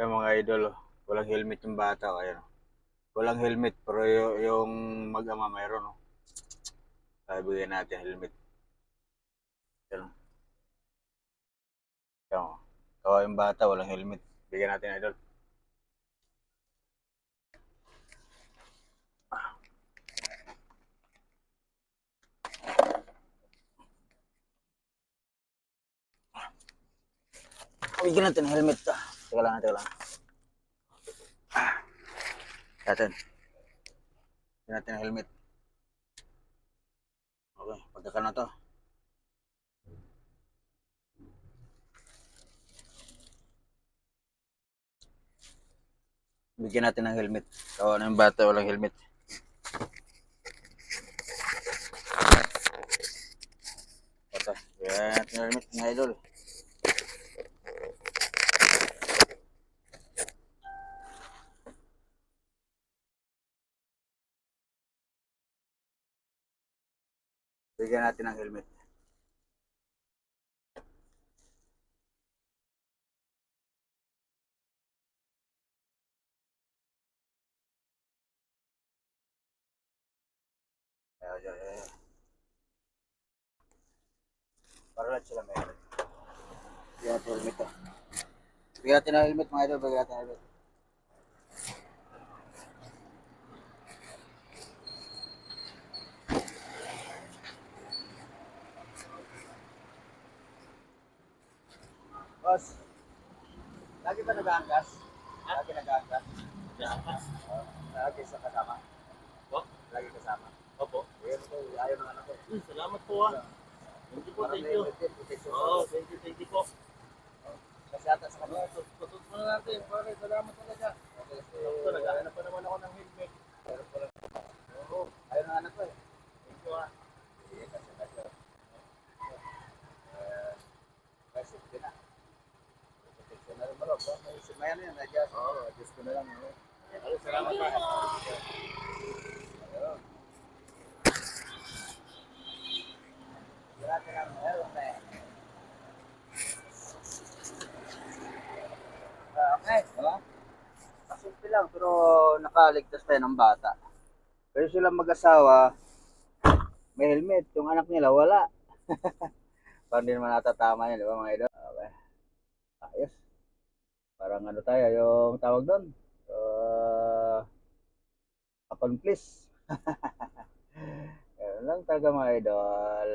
Yung mga idol, walang helmet yung bata. Ayan. Walang helmet, pero yung mag-ama mayroon. Oh. Kaya bigyan natin helmet. Ayan. Ayan. Kawa yung bata, walang helmet. Bigyan natin idol. Bigyan natin helmet. Ah, Teka lang, teka lang. Ah. Natin. Natin ng helmet. Okay, pagkaka na to. Bigyan natin ng helmet. Kawa na yung bata, walang helmet. Ito, bigyan natin ng helmet, mga idol. Bigyan natin ng helmet. Ayan, ayan, ayan. Para lahat sila may helmet. Bigyan natin ng helmet. Mga idol. Bigyan natin helmet. Boss, lagi ba nag-aangkas? Lagi nag-aangkas? Oo. Lagi sa kasama? Po? Lagi kasama? Opo. Ayun ko, ayaw ng anak ko. Uy, salamat po ah. Thank you po, thank you. Oo, thank you, thank you po. Kasi ata sa kanila. Na natin. Pare, salamat talaga. Okay, so, Ito, naghahanap pa naman ako ng helmet. Pero pala, oo, ayaw ng anak ko eh. Thank you ah. Sige, kasi kasi. Eh, kasi hindi na. Protection na rin malo. May may ano yan, adjust. Oo, adjust ko na lang. ano. Ay, salamat pa. Okay, wala. Kasimple lang, pero nakaligtas tayo ng bata. Pero silang mag-asawa, may helmet. Yung anak nila, wala. Parang di naman natatama yun, di ba mga idol? Parang ano tayo, yung tawag doon. Uh, accomplice. Ganun lang talaga mga idol.